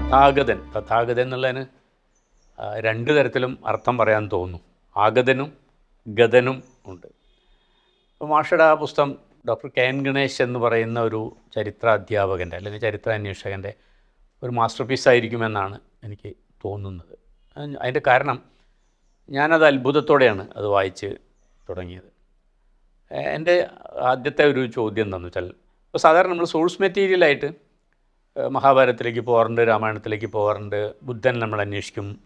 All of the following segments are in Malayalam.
തഥാഗതൻ. തഥാഗതൻ എന്നുള്ളതിന് രണ്ട് തരത്തിലും അർത്ഥം പറയാൻ തോന്നുന്നു. ആഗതനും ഗതനും ഉണ്ട്. മാഷയുടെ ആ പുസ്തകം ഡോക്ടർ കെ എൻ ഗണേശ് എന്ന് പറയുന്ന ഒരു ചരിത്ര അധ്യാപകന്റെ അല്ലെങ്കിൽ ചരിത്ര അന്വേഷകന്റെ ഒരു മാസ്റ്റർ പീസ് ആയിരിക്കുമെന്നാണ് എനിക്ക് തോന്നുന്നത്. അത് അതിന്റെ കാരണം ഞാനത് അത്ഭുതത്തോടെയാണ് അത് വായിച്ച് തുടങ്ങിയത്. എന്റെ ആദ്യത്തെ ഒരു ചോദ്യം എന്താണെന്ന് വെച്ചാൽ ഇപ്പോൾ സാധാരണ നമ്മൾ സോഴ്സ് മെറ്റീരിയലായിട്ട് മഹാഭാരതത്തിലേക്ക് പോകാറുണ്ട് രാമായണത്തിലേക്ക് പോകാറുണ്ട് ബുദ്ധൻ നമ്മൾ അന്വേഷിക്കും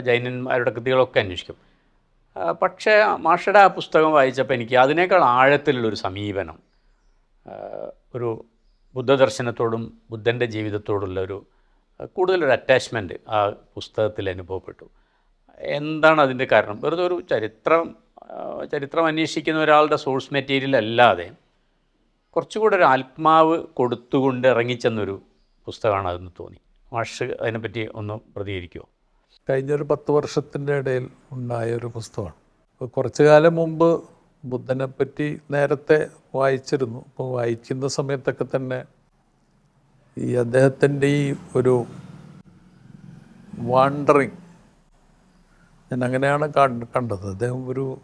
ജൈനന്മാരുടെ കൃതികളൊക്കെ അന്വേഷിക്കും. പക്ഷേ മാഷയുടെ ആ പുസ്തകം വായിച്ചപ്പോൾ എനിക്ക് അതിനേക്കാൾ ആഴത്തിലുള്ളൊരു സമീപനം ഒരു ബുദ്ധദർശനത്തോടും ബുദ്ധന്റെ ജീവിതത്തോടുള്ള ഒരു കൂടുതലൊരു അറ്റാച്ച്മെന്റ് ആ പുസ്തകത്തിൽ അനുഭവപ്പെട്ടു. എന്താണ് അതിന്റെ കാരണം? വെറുതെ ഒരു ചരിത്രം ചരിത്രം അന്വേഷിക്കുന്ന ഒരാളുടെ സോഴ്സ് മെറ്റീരിയൽ അല്ലാതെ കുറച്ചുകൂടെ ഒരു ആത്മാവ് കൊടുത്തുകൊണ്ട് ഇറങ്ങിച്ചെന്നൊരു പുസ്തകമാണ് അതെന്ന് തോന്നി. മാഷ് അതിനെപ്പറ്റി ഒന്ന് പ്രതികരിക്കുമോ കഴിഞ്ഞൊരു പത്ത് വർഷത്തിന്റെ ഇടയിൽ ഉണ്ടായ ഒരു പുസ്തകമാണ്. കുറച്ചു കാലം മുമ്പ് ബുദ്ധനെ പറ്റി നേരത്തെ വായിച്ചിരുന്നു. അപ്പോൾ വായിക്കുന്ന സമയത്തൊക്കെ തന്നെ ഈ അദ്ദേഹത്തിന്റെ ഈ ഒരു വാണ്ടറിങ് ഞാൻ അങ്ങനെയാണ് കണ്ട- കണ്ടത്. അദ്ദേഹം ഒരു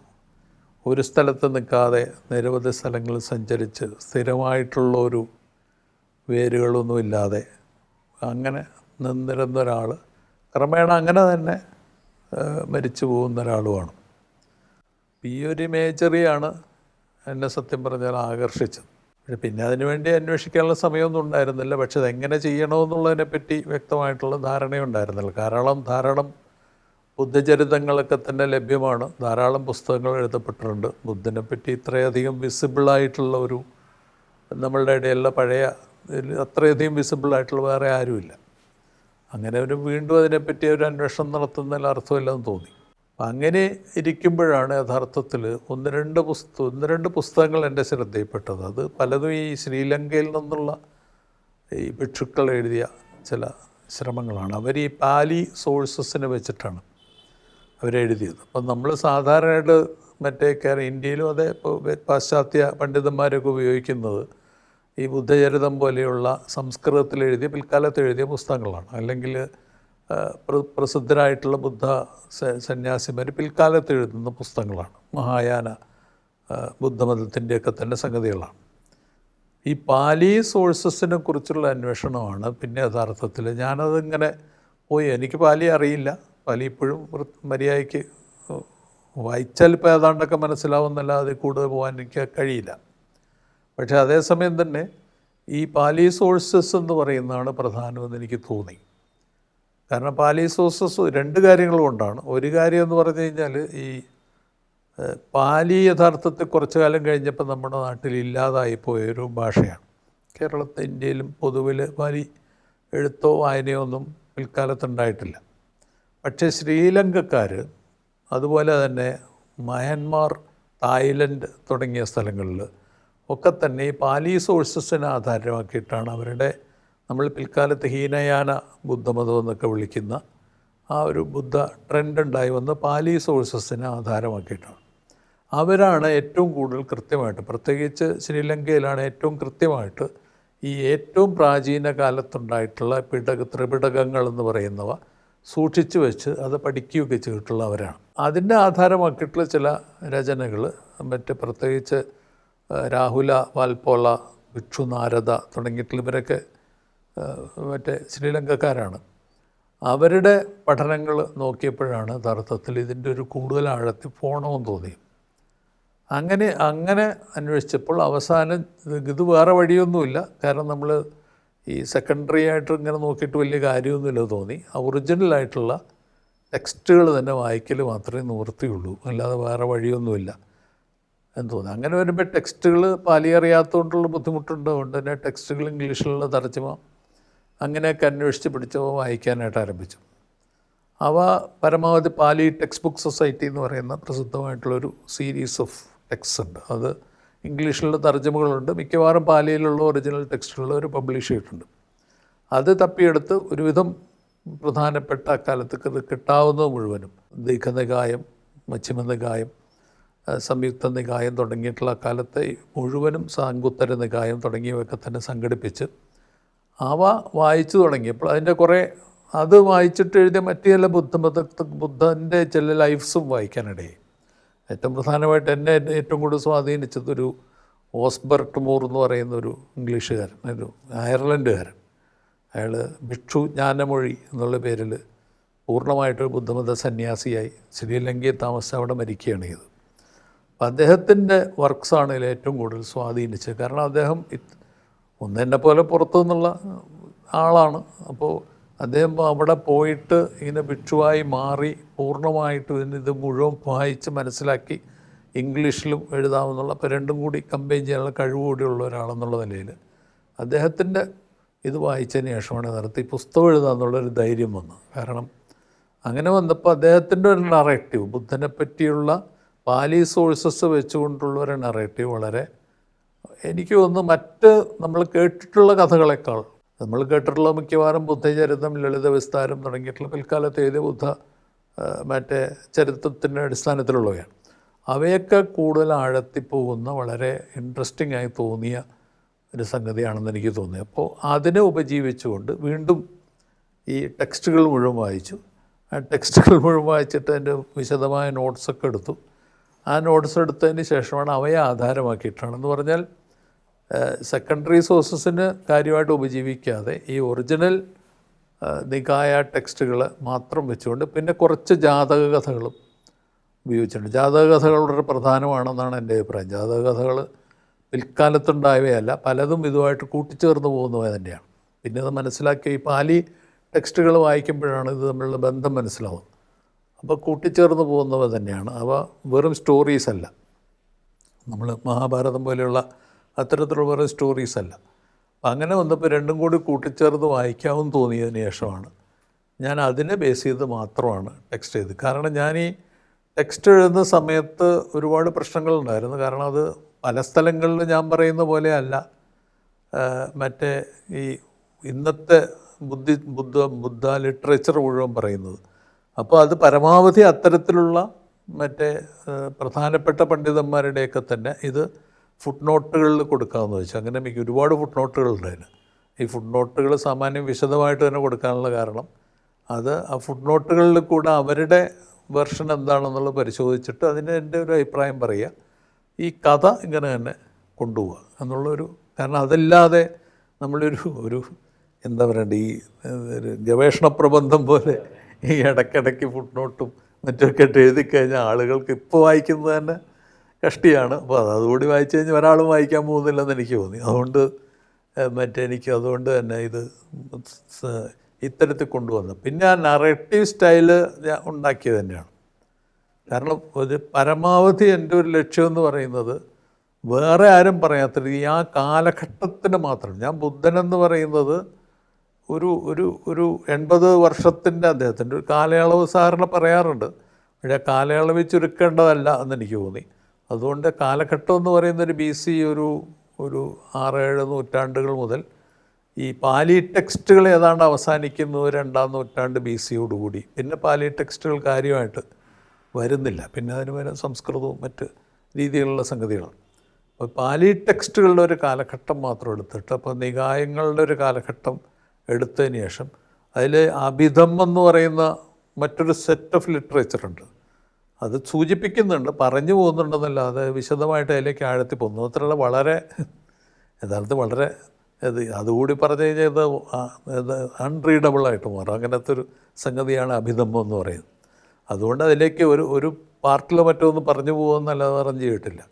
ഒരു സ്ഥലത്ത് നിൽക്കാതെ നിരവധി സ്ഥലങ്ങൾ സഞ്ചരിച്ച് സ്ഥിരമായിട്ടുള്ള ഒരു വേരുകളൊന്നുമില്ലാതെ അങ്ങനെ നിന്നിരുന്ന ഒരാൾ ക്രമേണ അങ്ങനെ തന്നെ മരിച്ചു പോകുന്ന ഒരാളുമാണ് ഈ ഒരു മേജറിയാണ് എന്നെ സത്യം പറഞ്ഞാൽ ആകർഷിച്ചത്. പക്ഷെ പിന്നെ അതിനുവേണ്ടി അന്വേഷിക്കാനുള്ള സമയമൊന്നും ഉണ്ടായിരുന്നില്ല. പക്ഷെ അതെങ്ങനെ ചെയ്യണമെന്നുള്ളതിനെ പറ്റി വ്യക്തമായിട്ടുള്ള ധാരണയുണ്ടായിരുന്നില്ല. ധാരാളം ധാരാളം ബുദ്ധചരിതങ്ങളൊക്കെ തന്നെ ലഭ്യമാണ്. ധാരാളം പുസ്തകങ്ങൾ എഴുതപ്പെട്ടിട്ടുണ്ട്. ബുദ്ധനെപ്പറ്റി ഇത്രയധികം വിസിബിളായിട്ടുള്ള ഒരു നമ്മളുടെ ഇടയിലുള്ള പഴയ ഇതിൽ അത്രയധികം വിസിബിളായിട്ടുള്ള വേറെ ആരുമില്ല. അങ്ങനെ അവർ വീണ്ടും അതിനെപ്പറ്റി ഒരു അന്വേഷണം നടത്തുന്നതിൽ അർത്ഥമില്ലെന്ന് തോന്നി. അപ്പം അങ്ങനെ ഇരിക്കുമ്പോഴാണ് യഥാർത്ഥത്തിൽ ഒന്ന് രണ്ട് പുസ്തകം ഒന്ന് രണ്ട് പുസ്തകങ്ങൾ എന്റെ ശ്രദ്ധയിൽപ്പെട്ടത്. അത് പലതും ഈ ശ്രീലങ്കയിൽ നിന്നുള്ള ഈ ഭിക്ഷുക്കൾ എഴുതിയ ചില ശ്രമങ്ങളാണ്. അവർ ഈ പാലി സോഴ്സസിനെ വെച്ചിട്ടാണ് അവരെഴുതിയത് അപ്പം നമ്മൾ സാധാരണയായിട്ട് മറ്റേ ഇന്ത്യയിലും അതേ പാശ്ചാത്യ പണ്ഡിതന്മാരൊക്കെ ഉപയോഗിക്കുന്നത് ഈ ബുദ്ധചരിതം പോലെയുള്ള സംസ്കൃതത്തിൽ എഴുതിയ പിൽക്കാലത്ത് എഴുതിയ പുസ്തകങ്ങളാണ്. അല്ലെങ്കിൽ പ്രസിദ്ധരായിട്ടുള്ള ബുദ്ധ സന്യാസിമാർ പിൽക്കാലത്ത് എഴുതുന്ന പുസ്തകങ്ങളാണ്. മഹായാന ബുദ്ധമതത്തിന്റെയൊക്കെ തന്നെ സംഗതികളാണ്. ഈ പാലി സോഴ്സസിനെ കുറിച്ചുള്ള അന്വേഷണമാണ് പിന്നെ യഥാർത്ഥത്തിൽ ഞാനതിങ്ങനെ പോയി. എനിക്ക് പാലി അറിയില്ല. പാലി ഇപ്പോഴും മര്യാദയ്ക്ക് വായിച്ചാൽ ഇപ്പോൾ ഏതാണ്ടൊക്കെ മനസ്സിലാവുന്നല്ലാതെ കൂടുതൽ പോകാൻ എനിക്ക് കഴിയില്ല. പക്ഷേ അതേസമയം തന്നെ ഈ പാലി സോഴ്സസ് എന്ന് പറയുന്നതാണ് പ്രധാനമെന്ന് എനിക്ക് തോന്നി. കാരണം പാലി സോഴ്സസ് രണ്ട് കാര്യങ്ങൾ കൊണ്ടാണ്. ഒരു കാര്യം എന്ന് പറഞ്ഞു കഴിഞ്ഞാൽ ഈ പാലി യഥാർത്ഥത്തിൽ കുറച്ചു കാലം കഴിഞ്ഞപ്പോൾ നമ്മുടെ നാട്ടിൽ ഇല്ലാതായി പോയ ഒരു ഭാഷയാണ്. കേരളത്തിൽ ഇന്ത്യയിലും പൊതുവിൽ പാലി എഴുത്തോ വായനയോ ഒന്നും പിൽക്കാലത്ത് ഉണ്ടായിട്ടില്ല പക്ഷേ ശ്രീലങ്കക്കാർ അതുപോലെ തന്നെ മയന്മാർ തായ്ലൻഡ് തുടങ്ങിയ സ്ഥലങ്ങളിൽ ഒക്കെ തന്നെ ഈ പാലി സോഴ്സസിനെ ആധാരമാക്കിയിട്ടാണ് അവരുടെ നമ്മൾ പിൽക്കാലത്ത് ഹീനയാന ബുദ്ധമതം എന്നൊക്കെ വിളിക്കുന്ന ആ ഒരു ബുദ്ധ ട്രെൻഡ് ഉണ്ടായി വന്ന പാലി സോഴ്സസിനെ ആധാരമാക്കിയിട്ടാണ്. അവരാണ് ഏറ്റവും കൂടുതൽ കൃത്യമായിട്ട് പ്രത്യേകിച്ച് ശ്രീലങ്കയിലാണ് ഏറ്റവും കൃത്യമായിട്ട് ഈ ഏറ്റവും പ്രാചീന കാലത്തുണ്ടായിട്ടുള്ള പിടക ത്രിപിടകങ്ങൾ എന്ന് പറയുന്നവ സൂക്ഷിച്ചു വെച്ച് അത് പഠിക്കുകയൊക്കെ ചെയ്തിട്ടുള്ളവരാണ്. അതിന്റെ ആധാരമാക്കിയിട്ടുള്ള ചില രചനകൾ മറ്റ് പ്രത്യേകിച്ച് രാഹുല വാൽപോള ഭിക്ഷു നാരദ തുടങ്ങിയിട്ടുള്ള ഇവരൊക്കെ മറ്റേ ശ്രീലങ്കക്കാരാണ്. അവരുടെ പഠനങ്ങൾ നോക്കിയപ്പോഴാണ് യഥാർത്ഥത്തിൽ ഇതിന്റെ ഒരു കൂടുതൽ ആഴത്തിൽ പോകണമെന്ന് തോന്നി അങ്ങനെ അങ്ങനെ അന്വേഷിച്ചപ്പോൾ അവസാനം ഇത് വേറെ വഴിയൊന്നുമില്ല. കാരണം നമ്മൾ ഈ സെക്കൻഡറി ആയിട്ട് ഇങ്ങനെ നോക്കിയിട്ട് വലിയ കാര്യമൊന്നുമില്ല തോന്നി. ഒറിജിനലായിട്ടുള്ള ടെക്സ്റ്റുകൾ തന്നെ വായിക്കൽ മാത്രമേ നിവൃത്തിയുള്ളൂ. അല്ലാതെ വേറെ വഴിയൊന്നുമില്ല. എന്ന് തോന്നുന്നു. അങ്ങനെ വരുമ്പോൾ ടെക്സ്റ്റുകൾ പാലി അറിയാത്തതുകൊണ്ടുള്ള ബുദ്ധിമുട്ടുണ്ട്. അതുകൊണ്ട് തന്നെ ടെക്സ്റ്റുകൾ ഇംഗ്ലീഷിലുള്ള തർജമ അങ്ങനെയൊക്കെ അന്വേഷിച്ച് പിടിച്ചോ വായിക്കാനായിട്ട് ആരംഭിച്ചു. അവ പരമാവധി പാലി ടെക്സ്റ്റ് ബുക്ക് സൊസൈറ്റി എന്ന് പറയുന്ന പ്രസിദ്ധമായിട്ടുള്ളൊരു സീരീസ് ഓഫ് ടെക്സ്റ്റ് ഉണ്ട്. അത് ഇംഗ്ലീഷിലുള്ള തർജമകളുണ്ട്. മിക്കവാറും പാലിയിലുള്ള ഒറിജിനൽ ടെക്സ്റ്റുകൾ അവർ പബ്ലിഷ് ചെയ്തിട്ടുണ്ട്. അത് തപ്പിയെടുത്ത് ഒരുവിധം പ്രധാനപ്പെട്ട അക്കാലത്ത് കിട്ടാവുന്നത് മുഴുവനും ദീഘനികായം മധ്യമനികായം സംയുക്ത നികായം തുടങ്ങിയിട്ടുള്ള കാലത്തെ മുഴുവനും സാങ്കുത്തര നികായം തുടങ്ങിയവയൊക്കെ തന്നെ സംഘടിപ്പിച്ച് അവ വായിച്ചു തുടങ്ങിയപ്പോൾ അതിന്റെ കുറേ അത് വായിച്ചിട്ട് എഴുതിയ മറ്റു ചില ബുദ്ധമത ബുദ്ധന്റെ ചില ലൈഫ്സും വായിക്കാനിടയായി. ഏറ്റവും പ്രധാനമായിട്ട് എന്നെ ഏറ്റവും കൂടുതൽ സ്വാധീനിച്ചത് ഒരു ഓസ്ബർട്ട് മൂർ എന്ന് പറയുന്ന ഒരു ഇംഗ്ലീഷുകാരൻ ഒരു അയർലൻഡുകാരൻ. അയാൾ ഭിക്ഷു ജ്ഞാനമൊഴി എന്നുള്ള പേരിൽ പൂർണമായിട്ടൊരു ബുദ്ധമത സന്യാസിയായി ശ്രീലങ്കയിൽ താമസിച്ച് അവിടെ മരിക്കുകയാണ് ചെയ്തത്. അദ്ദേഹത്തിന്റെ വർക്ക്സാണ് ഇതിൽ ഏറ്റവും കൂടുതൽ സ്വാധീനിച്ചത്. കാരണം അദ്ദേഹം ഒന്ന് ഒന്നെന്നെ പോലെ പുറത്തു നിന്നുള്ള ആളാണ്. അപ്പോൾ അദ്ദേഹം അവിടെ പോയിട്ട് ഇങ്ങനെ ഭിക്ഷുവായി മാറി പൂർണമായിട്ട് ഇതിന് ഇത് മുഴുവൻ വായിച്ച് മനസ്സിലാക്കി ഇംഗ്ലീഷിലും എഴുതാമെന്നുള്ള അപ്പോൾ രണ്ടും കൂടി കമ്പൈൻ ചെയ്യാനുള്ള കഴിവ് കൂടിയുള്ള ഒരാളെന്നുള്ള നിലയിൽ അദ്ദേഹത്തിന്റെ ഇത് വായിച്ചതിന് ശേഷമാണ് നടത്തി പുസ്തകം എഴുതാമെന്നുള്ളൊരു ധൈര്യം വന്നത്. കാരണം അങ്ങനെ വന്നപ്പോൾ അദ്ദേഹത്തിന്റെ ഒരു നറേറ്റീവ് ബുദ്ധനെ പറ്റിയുള്ള പാലി സോഴ്സസ് വെച്ചുകൊണ്ടുള്ള ഒരു നറേറ്റീവ് വളരെ എനിക്ക് തോന്നുന്നു മറ്റ് നമ്മൾ കേട്ടിട്ടുള്ള കഥകളെക്കാൾ നമ്മൾ കേട്ടിട്ടുള്ള മിക്കവാറും ബുദ്ധചരിതം ലളിത വിസ്താരം തുടങ്ങിയിട്ടുള്ള പിൽക്കാലത്ത് ഏത് ബുദ്ധ മറ്റേ ചരിത്രത്തിന്റെ അടിസ്ഥാനത്തിലുള്ളവയാണ്. അവയൊക്കെ കൂടുതൽ ആഴത്തിപ്പോകുന്ന വളരെ ഇൻട്രസ്റ്റിംഗ് ആയി തോന്നിയ ഒരു സംഗതിയാണെന്ന് എനിക്ക് തോന്നി അപ്പോൾ അതിനെ ഉപജീവിച്ചുകൊണ്ട് വീണ്ടും ഈ ടെക്സ്റ്റുകൾ മുഴുവൻ വായിച്ചു. ആ ടെക്സ്റ്റുകൾ മുഴുവൻ വായിച്ചിട്ട് അതിന്റെ വിശദമായ നോട്ട്സൊക്കെ എടുത്തു. ആ നോട്ട്സ് എടുത്തതിന് ശേഷമാണ് അവയെ ആധാരമാക്കിയിട്ടാണെന്ന് പറഞ്ഞാൽ സെക്കൻഡറി സോഴ്സസിന് കാര്യമായിട്ട് ഉപജീവിക്കാതെ ഈ ഒറിജിനൽ നികായ ടെക്സ്റ്റുകൾ മാത്രം വെച്ചുകൊണ്ട് പിന്നെ കുറച്ച് ജാതക കഥകളും ഉപയോഗിച്ചിട്ടുണ്ട്. ജാതക കഥകൾ വളരെ പ്രധാനമാണെന്നാണ് എന്റെ അഭിപ്രായം. ജാതക കഥകൾ പിൽക്കാലത്തുണ്ടായവയല്ല പലതും ഇതുമായിട്ട് കൂട്ടിച്ചേർന്ന് പോകുന്നവ തന്നെയാണ്. പിന്നെ അത് മനസ്സിലാക്കിയ ഈ പാലി ടെക്സ്റ്റുകൾ വായിക്കുമ്പോഴാണ് ഇത് തമ്മിലുള്ള ബന്ധം മനസ്സിലാവുന്നത്. അപ്പോൾ കൂട്ടിച്ചേർന്ന് പോകുന്നവ തന്നെയാണ്. അവ വെറും സ്റ്റോറീസ് അല്ല. നമ്മൾ മഹാഭാരതം പോലെയുള്ള അത്തരത്തിലുള്ള വെറും സ്റ്റോറീസ് അല്ല. അങ്ങനെ വന്നപ്പോൾ രണ്ടും കൂടി കൂട്ടിച്ചേർന്ന് വായിക്കാമെന്ന് തോന്നിയതിന് ശേഷമാണ് ഞാൻ അതിനെ ബേസ് ചെയ്ത് മാത്രമാണ് ടെക്സ്റ്റ് ചെയ്തത്. കാരണം ഞാൻ ഈ ടെക്സ്റ്റ് എഴുതുന്ന സമയത്ത് ഒരുപാട് പ്രശ്നങ്ങളുണ്ടായിരുന്നു. കാരണം അത് പല സ്ഥലങ്ങളിൽ ഞാൻ പറയുന്ന പോലെ അല്ല. മറ്റേ ഈ ഇന്നത്തെ ബുദ്ധി ബുദ്ധ ബുദ്ധ ലിറ്ററേച്ചർ മുഴുവൻ പറയുന്നത്. അപ്പോൾ അത് പരമാവധി അത്തരത്തിലുള്ള മറ്റേ പ്രധാനപ്പെട്ട പണ്ഡിതന്മാരുടെയൊക്കെ തന്നെ ഇത് ഫുട് നോട്ടുകളിൽ കൊടുക്കാമെന്ന് വെച്ചു. അങ്ങനെ മിക്ക ഒരുപാട് ഫുട് നോട്ടുകളുണ്ട് അതിന് ഈ ഫുട് നോട്ടുകൾ സാമാന്യം വിശദമായിട്ട് തന്നെ കൊടുക്കാനുള്ള കാരണം അത് ആ ഫുട് നോട്ടുകളിൽ കൂടെ അവരുടെ വെർഷൻ എന്താണെന്നുള്ളത് പരിശോധിച്ചിട്ട് അതിന് എന്റെ ഒരു അഭിപ്രായം പറയുക. ഈ കഥ ഇങ്ങനെ തന്നെ കൊണ്ടുപോവുക എന്നുള്ളൊരു കാരണം അതല്ലാതെ നമ്മളൊരു ഒരു എന്താ പറയണ്ടേ ഈ ഗവേഷണ പ്രബന്ധം പോലെ ഈ ഇടയ്ക്കിടയ്ക്ക് ഫുട് നോട്ടും മറ്റൊക്കെ ഇട്ട് എഴുതി കഴിഞ്ഞാൽ ആളുകൾക്ക് ഇപ്പോൾ വായിക്കുന്നത് തന്നെ കഷ്ടിയാണ്. അപ്പോൾ അത് അതുകൂടി വായിച്ചു കഴിഞ്ഞാൽ ഒരാളും വായിക്കാൻ പോകുന്നില്ലെന്ന് എനിക്ക് തോന്നി. അതുകൊണ്ട് മറ്റേ എനിക്ക് അതുകൊണ്ട് തന്നെ ഇത് ഇത്തരത്തിൽ കൊണ്ടുവന്നു. പിന്നെ ആ നറേറ്റീവ് സ്റ്റൈൽ ഞാൻ ഉണ്ടാക്കിയത് തന്നെയാണ്. കാരണം ഒരു പരമാവധി എന്റെ ഒരു ലക്ഷ്യം എന്ന് പറയുന്നത് വേറെ ആരും പറയാത്ത രീതി ആ കാലഘട്ടത്തിന് മാത്രം. ഞാൻ ബുദ്ധനെന്ന് പറയുന്നത് ഒരു ഒരു ഒരു എൺപത് വർഷത്തിന്റെ അദ്ദേഹത്തിന്റെ ഒരു കാലയളവ് സാറിന് പറയാറുണ്ട്. പക്ഷേ കാലയളവിൽ ചുരുക്കേണ്ടതല്ല എന്ന് എനിക്ക് തോന്നി. അതുകൊണ്ട് കാലഘട്ടം എന്ന് പറയുന്ന ഒരു ബി സി ഒരു ഒരു ആറേഴ് നൂറ്റാണ്ടുകൾ മുതൽ ഈ പാലി ടെക്സ്റ്റുകൾ ഏതാണ്ട് അവസാനിക്കുന്നത് രണ്ടാം നൂറ്റാണ്ട് ബി സിയോടുകൂടി പിന്നെ പാലി ടെക്സ്റ്റുകൾ കാര്യമായിട്ട് വരുന്നില്ല. പിന്നെ അതിന് പകരം സംസ്കൃതവും മറ്റ് രീതിയിലുള്ള സംഗതികളാണ്. അപ്പോൾ പാലി ടെക്സ്റ്റുകളുടെ ഒരു കാലഘട്ടം മാത്രം എടുത്തിട്ട് അപ്പോൾ നികായങ്ങളുടെ ഒരു കാലഘട്ടം എടുത്തതിന് ശേഷം അതിൽ അഭിധം എന്ന് പറയുന്ന മറ്റൊരു സെറ്റ് ഓഫ് ലിറ്ററേച്ചർ ഉണ്ട്. അത് സൂചിപ്പിക്കുന്നുണ്ട് പറഞ്ഞു പോകുന്നുണ്ടെന്നല്ലാതെ വിശദമായിട്ട് അതിലേക്ക് ആഴത്തി പോകുന്നു. അത്രയുള്ള വളരെ യഥാർത്ഥത്തിൽ വളരെ ഇത് അതുകൂടി പറഞ്ഞു കഴിഞ്ഞാൽ ഇത് അൺറീഡബിളായിട്ട് മാറും. അങ്ങനത്തെ ഒരു സംഗതിയാണ് അഭിധമ്മം എന്ന് പറയുന്നത്. അതുകൊണ്ട് അതിലേക്ക് ഒരു ഒരു പാർട്ടിലോ മറ്റോ ഒന്ന് പറഞ്ഞു പോകുമെന്നല്ലാതെ പറഞ്ഞു ചെയ്തിട്ടില്ല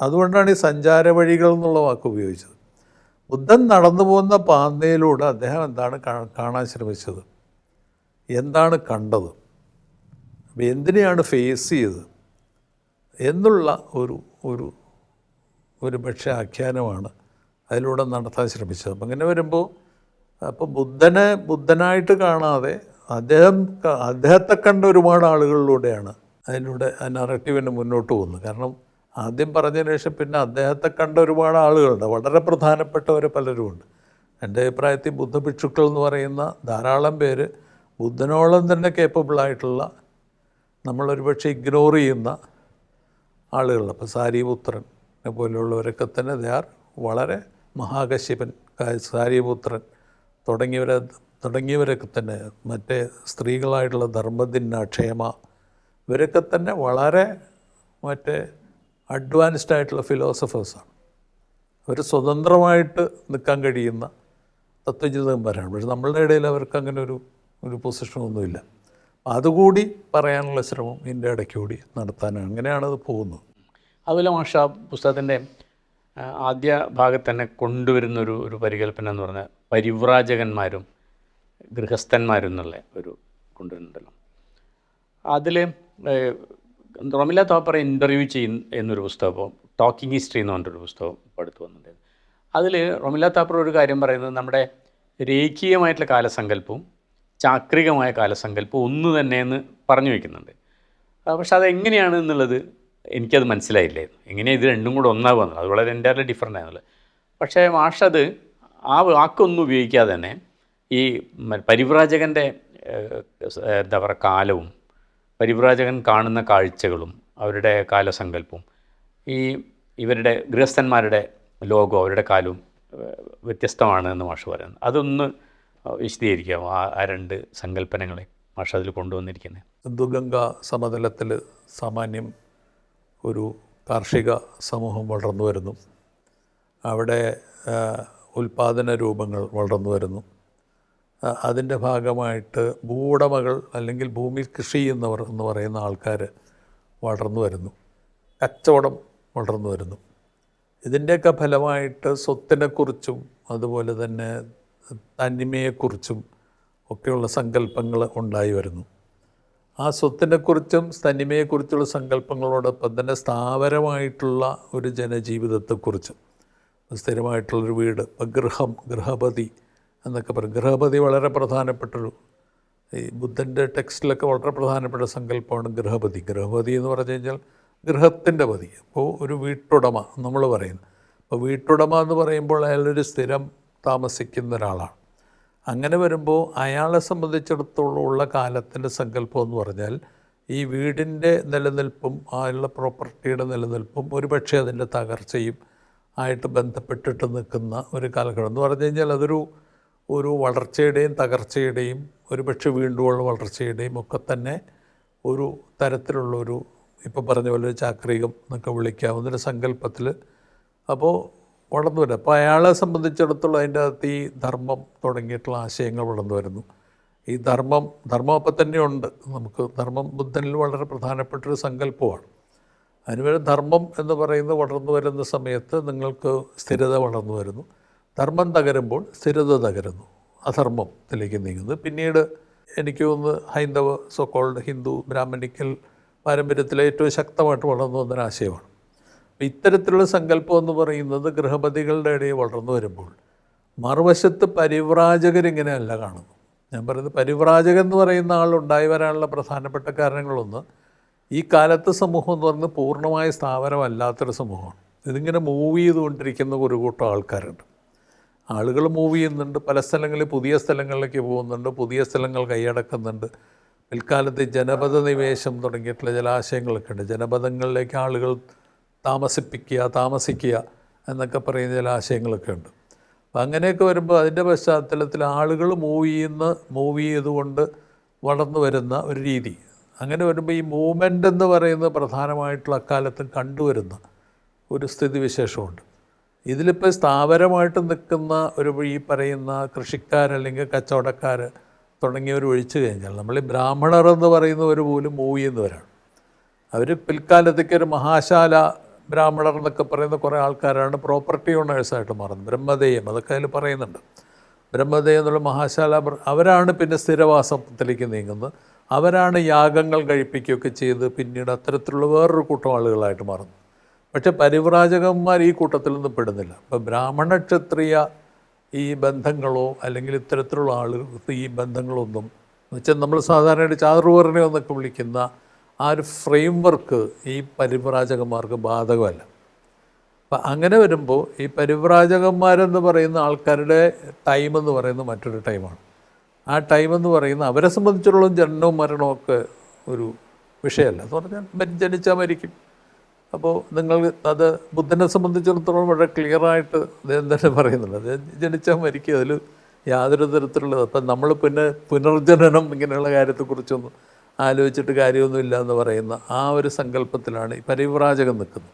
അതുകൊണ്ടാണ് ഈ സഞ്ചാര വഴികൾ എന്നുള്ള വാക്ക് ഉപയോഗിച്ചത്. ബുദ്ധൻ നടന്നു പോകുന്ന പാതയിലൂടെ അദ്ദേഹം എന്താണ് കാണാൻ ശ്രമിച്ചത്. എന്താണ് കണ്ടത്? അപ്പോൾ എന്തിനെയാണ് ഫേസ് ചെയ്തത്? എന്നുള്ള ഒരു ഒരു ഒരു പക്ഷേ ആഖ്യാനമാണ് അതിലൂടെ നടത്താൻ ശ്രമിച്ചത്. അപ്പം അങ്ങനെ വരുമ്പോൾ അപ്പോൾ ബുദ്ധനെ ബുദ്ധനായിട്ട് കാണാതെ അദ്ദേഹം അദ്ദേഹത്തെ കണ്ട ഒരുപാട് ആളുകളിലൂടെയാണ് അതിലൂടെ ആ നറേറ്റീവിന് മുന്നോട്ട് പോകുന്നത്. കാരണം ആദ്യം പറഞ്ഞതിന് ശേഷം പിന്നെ അദ്ദേഹത്തെ കണ്ട ഒരുപാട് ആളുകളുണ്ട്. വളരെ പ്രധാനപ്പെട്ടവർ പലരുമുണ്ട്. എന്റെ അഭിപ്രായത്തിൽ ബുദ്ധഭിക്ഷുക്കൾ എന്ന് പറയുന്ന ധാരാളം പേര് ബുദ്ധനോളം തന്നെ കേപ്പബിളായിട്ടുള്ള നമ്മളൊരു പക്ഷേ ഇഗ്നോർ ചെയ്യുന്ന ആളുകൾ അപ്പോൾ സാരിപുത്രനെ പോലെയുള്ളവരൊക്കെ തന്നെ ദേ ആർ വളരെ മഹാകശ്യപൻ സാരിപുത്രൻ തുടങ്ങിയവരെ തുടങ്ങിയവരൊക്കെ തന്നെ. മറ്റേ സ്ത്രീകളായിട്ടുള്ള ധർമ്മദിന ക്ഷേമ ഇവരൊക്കെ തന്നെ വളരെ മറ്റേ അഡ്വാൻസ്ഡ് ആയിട്ടുള്ള ഫിലോസഫേഴ്സാണ്. അവർ സ്വതന്ത്രമായിട്ട് നിൽക്കാൻ കഴിയുന്ന തത്വചിന്തകന്മാരാണ് പക്ഷെ നമ്മളുടെ ഇടയിൽ അവർക്ക് അങ്ങനെ ഒരു ഒരു പൊസിഷനൊന്നുമില്ല അതുകൂടി പറയാനുള്ള ശ്രമം ഇതിന്റെ ഇടയ്ക്ക് കൂടി നടത്താനാണ്. അങ്ങനെയാണ് അത് പോകുന്നത്. അതുപോലെ മാഷ പുസ്തകത്തിന്റെ ആദ്യ ഭാഗത്ത് തന്നെ കൊണ്ടുവരുന്ന ഒരു ഒരു പരികല്പന എന്ന് പറഞ്ഞാൽ പരിവ്രാജകന്മാരും ഗൃഹസ്ഥന്മാരും എന്നുള്ള ഒരു കൊണ്ടുവരുന്നുണ്ടല്ലോ. അതിൽ റൊമില തോപ്പറെ ഇന്റർവ്യൂ ചെയ്യുന്ന എന്നൊരു പുസ്തകം ടോക്കിംഗ് ഹിസ്റ്ററി എന്ന് പറഞ്ഞൊരു പുസ്തകം അടുത്ത് വന്നിട്ടുണ്ട്. അതിൽ റൊമില താപ്പർ ഒരു കാര്യം പറയുന്നത് നമ്മുടെ രേഖീയമായിട്ടുള്ള കാലസങ്കല്പവും ചാക്രികമായ കാലസങ്കല്പവും ഒന്ന് തന്നെയെന്ന് പറഞ്ഞു വയ്ക്കുന്നുണ്ട് പക്ഷേ അതെങ്ങനെയാണ് എന്നുള്ളത് എനിക്കത് മനസ്സിലായില്ലായിരുന്നു. എങ്ങനെയാണ് ഇത് രണ്ടും കൂടെ ഒന്നാവുക എന്നുള്ളത് അത് വളരെ എന്റെ ഡിഫറെന്റ് ആയിരുന്നുള്ളത് പക്ഷേ മാഷത് ആ വാക്കൊന്നും ഉപയോഗിക്കാതെ തന്നെ ഈ പരിവ്രാജകന്റെ എന്താ പറയുക കാലവും പരിവ്രാജകൻ കാണുന്ന കാഴ്ചകളും അവരുടെ കാലസങ്കല്പവും ഈ ഇവരുടെ ഗൃഹസ്ഥന്മാരുടെ ലോകവും അവരുടെ കാലവും വ്യത്യസ്തമാണ് എന്ന് മാഷ് പറയുന്നത് അതൊന്ന് വിശദീകരിക്കാമോ ആ ആ രണ്ട് സങ്കല്പനങ്ങളെ മാഷ് അതിൽ കൊണ്ടുവന്നിരിക്കുന്നത്. സിന്ധുഗംഗ സമതലത്തിൽ സാമാന്യം ഒരു കാർഷിക സമൂഹം വളർന്നു വരുന്നു. അവിടെ ഉൽപാദന രൂപങ്ങൾ വളർന്നു വരുന്നു. അതിന്റെ ഭാഗമായിട്ട് ഭൂവുടമകൾ അല്ലെങ്കിൽ ഭൂമി കൃഷി ചെയ്യുന്നവർ എന്ന് പറയുന്ന ആൾക്കാർ വളർന്നു വരുന്നു. കച്ചവടം വളർന്നു വരുന്നു. ഇതിന്റെയൊക്കെ ഫലമായിട്ട് സ്വത്തിനെക്കുറിച്ചും അതുപോലെ തന്നെ തനിമയെക്കുറിച്ചും ഒക്കെയുള്ള സങ്കല്പങ്ങൾ ഉണ്ടായി വരുന്നു. ആ സ്വത്തിനെക്കുറിച്ചും തനിമയെക്കുറിച്ചുള്ള സങ്കല്പങ്ങളോടൊപ്പം തന്നെ സ്ഥാവരമായിട്ടുള്ള ഒരു ജനജീവിതത്തെക്കുറിച്ചും സ്ഥിരമായിട്ടുള്ളൊരു വീട് ഇപ്പം ഗൃഹം ഗൃഹപതി എന്നൊക്കെ പറയും. ഗൃഹപതി വളരെ പ്രധാനപ്പെട്ടൊരു ഈ ബുദ്ധന്റെ ടെക്സ്റ്റിലൊക്കെ വളരെ പ്രധാനപ്പെട്ട സങ്കല്പമാണ് ഗൃഹപതി. ഗൃഹപതി എന്ന് പറഞ്ഞു കഴിഞ്ഞാൽ ഗൃഹത്തിന്റെ പതി. അപ്പോൾ ഒരു വീട്ടുടമ നമ്മൾ പറയുന്നത് അപ്പോൾ വീട്ടുടമ എന്ന് പറയുമ്പോൾ അയാളൊരു സ്ഥിരം താമസിക്കുന്ന ഒരാളാണ്. അങ്ങനെ വരുമ്പോൾ അയാളെ സംബന്ധിച്ചിടത്തോളം ഉള്ള കാലത്തിന്റെ സങ്കല്പം എന്ന് പറഞ്ഞാൽ ഈ വീടിന്റെ നിലനിൽപ്പും അയാളുടെ പ്രോപ്പർട്ടിയുടെ നിലനിൽപ്പും ഒരുപക്ഷെ അതിന്റെ തകർച്ചയും ആയിട്ട് ബന്ധപ്പെട്ടിട്ട് നിൽക്കുന്ന ഒരു കാലഘട്ടം എന്ന് പറഞ്ഞു കഴിഞ്ഞാൽ അതൊരു ഒരു വളർച്ചയുടെയും തകർച്ചയുടെയും ഒരുപക്ഷെ വീണ്ടുമുള്ള വളർച്ചയുടെയും ഒക്കെ തന്നെ ഒരു തരത്തിലുള്ളൊരു ഇപ്പം പറഞ്ഞ പോലെ ഒരു ചാക്രികം എന്നൊക്കെ വിളിക്കാവുന്ന ഒരു സങ്കല്പത്തിൽ അപ്പോൾ വളർന്നു വരും. അപ്പോൾ അയാളെ സംബന്ധിച്ചിടത്തോളം അതിന്റെ അകത്ത് ഈ ധർമ്മം തുടങ്ങിയിട്ടുള്ള ആശയങ്ങൾ വളർന്നു വരുന്നു. ഈ ധർമ്മം ധർമ്മം അപ്പം തന്നെയുണ്ട് നമുക്ക് ധർമ്മം ബുദ്ധനിൽ വളരെ പ്രധാനപ്പെട്ടൊരു സങ്കല്പമാണ്. അതിനുവേണ്ടി ധർമ്മം എന്ന് പറയുന്നത് വളർന്നു വരുന്ന സമയത്ത് നിങ്ങൾക്ക് സ്ഥിരത വളർന്നു വരുന്നു. ധർമ്മം തകരുമ്പോൾ സ്ഥിരത തകരുന്നു. അധർമ്മത്തിലേക്ക് നീങ്ങുന്നു. പിന്നീട് എനിക്ക് തോന്നുന്നു ഹൈന്ദവ സോക്കോൾഡ് ഹിന്ദു ബ്രാഹ്മണിക്കൽ പാരമ്പര്യത്തിലെ ഏറ്റവും ശക്തമായിട്ട് വളർന്നു വന്നൊരു ആശയമാണ്. ഇത്തരത്തിലുള്ള സങ്കല്പം എന്ന് പറയുന്നത് ഗൃഹപതികളുടെ ഇടയിൽ വളർന്നു വരുമ്പോൾ മറുവശത്ത് പരിവ്രാജകരിങ്ങനെയല്ല കാണുന്നു. ഞാൻ പറയുന്നത് പരിവ്രാജകൻ എന്ന് പറയുന്ന ആൾ ഉണ്ടായി വരാനുള്ള പ്രധാനപ്പെട്ട കാരണങ്ങളൊന്ന് ഈ കാലത്തെ സമൂഹം എന്ന് പറയുന്നത് പൂർണമായ സ്ഥാപനമല്ലാത്തൊരു സമൂഹമാണ്. ഇതിങ്ങനെ മൂവ് ചെയ്തുകൊണ്ടിരിക്കുന്ന ഒരു കൂട്ടം ആൾക്കാരുണ്ട്. ആളുകൾ മൂവ് ചെയ്യുന്നുണ്ട് പല സ്ഥലങ്ങളിൽ പുതിയ സ്ഥലങ്ങളിലേക്ക് പോകുന്നുണ്ട് പുതിയ സ്ഥലങ്ങൾ കൈയടക്കുന്നുണ്ട്. പിൽക്കാലത്ത് ജനപദ നിവേശം തുടങ്ങിയിട്ടുള്ള ജലാശയങ്ങളൊക്കെ ഉണ്ട്. ജനപദങ്ങളിലേക്ക് ആളുകൾ താമസിപ്പിക്കുക താമസിക്കുക എന്നൊക്കെ പറയുന്ന ജലാശയങ്ങളൊക്കെ ഉണ്ട്. അപ്പം അങ്ങനെയൊക്കെ വരുമ്പോൾ അതിന്റെ പശ്ചാത്തലത്തിൽ ആളുകൾ മൂവ് ചെയ്യുന്ന മൂവ് ചെയ്തുകൊണ്ട് വളർന്നു വരുന്ന ഒരു രീതി. അങ്ങനെ വരുമ്പോൾ ഈ മൂവ്മെന്റ് എന്ന് പറയുന്നത് പ്രധാനമായിട്ടുള്ള അക്കാലത്തും കണ്ടുവരുന്ന ഒരു സ്ഥിതിവിശേഷമുണ്ട്. ഇതിലിപ്പോൾ സ്ഥാപരമായിട്ട് നിൽക്കുന്ന ഒരു ഈ പറയുന്ന കൃഷിക്കാർ അല്ലെങ്കിൽ കച്ചവടക്കാർ തുടങ്ങിയവർ ഒഴിച്ചു കഴിഞ്ഞാൽ നമ്മൾ ഈ ബ്രാഹ്മണർ എന്ന് പറയുന്നവർ പോലും മൂവി ചെയ്യുന്നവരാണ് അവർ പിൽക്കാലത്തേക്ക് ഒരു മഹാശാല ബ്രാഹ്മണർ എന്നൊക്കെ പറയുന്ന കുറേ ആൾക്കാരാണ് പ്രോപ്പർട്ടി ഓണേഴ്സായിട്ട് മാറുന്നത്. ബ്രഹ്മദേയം അതൊക്കെ അതിൽ പറയുന്നുണ്ട്. ബ്രഹ്മദേയം എന്നുള്ള മഹാശാല അവരാണ് പിന്നെ സ്ഥിരവാസത്തിലേക്ക് നീങ്ങുന്നത്. അവരാണ് യാഗങ്ങൾ കഴിപ്പിക്കുകയൊക്കെ ചെയ്ത് പിന്നീട് അത്തരത്തിലുള്ള വേറൊരു കൂട്ടം ആളുകളായിട്ട് മാറുന്നു പക്ഷെ പരിവ്രാജകന്മാർ ഈ കൂട്ടത്തിൽ നിന്ന് പെടുന്നില്ല. ഇപ്പം ബ്രാഹ്മണ ക്ഷത്രിയ ഈ ബന്ധങ്ങളോ അല്ലെങ്കിൽ ഇത്തരത്തിലുള്ള ആളുകൾക്ക് ഈ ബന്ധങ്ങളൊന്നും എന്ന് വെച്ചാൽ നമ്മൾ സാധാരണയായിട്ട് ചാതുർവർണ എന്നൊക്കെ വിളിക്കുന്ന ആ ഒരു ഫ്രെയിം വർക്ക് ഈ പരിവ്രാജകന്മാർക്ക് ബാധകമല്ല. അപ്പം അങ്ങനെ വരുമ്പോൾ ഈ പരിവ്രാജകന്മാരെന്ന് പറയുന്ന ആൾക്കാരുടെ ടൈം എന്ന് പറയുന്നത് മറ്റൊരു ടൈമാണ് ആ ടൈം എന്ന് പറയുന്ന അവരെ സംബന്ധിച്ചിടത്തോളം ജനനവും മരണവും ഒക്കെ ഒരു വിഷയമല്ല. എന്ന് പറഞ്ഞാൽ ജനിച്ചാൽ മരിക്കും. അപ്പോൾ നിങ്ങൾ അത് ബുദ്ധനെ സംബന്ധിച്ചിടത്തോളം വളരെ ക്ലിയറായിട്ട് അദ്ദേഹം തന്നെ പറയുന്നുണ്ട്. അത് ജനിച്ചാൽ മരിക്കുക അതിൽ യാതൊരു തരത്തിലുള്ളത്. അപ്പം നമ്മൾ പിന്നെ പുനർജനനം ഇങ്ങനെയുള്ള കാര്യത്തെക്കുറിച്ചൊന്നും ആലോചിച്ചിട്ട് കാര്യമൊന്നുമില്ല എന്ന് പറയുന്ന ആ ഒരു സങ്കല്പത്തിലാണ് ഈ പരിവ്രാജകൻ നിൽക്കുന്നത്.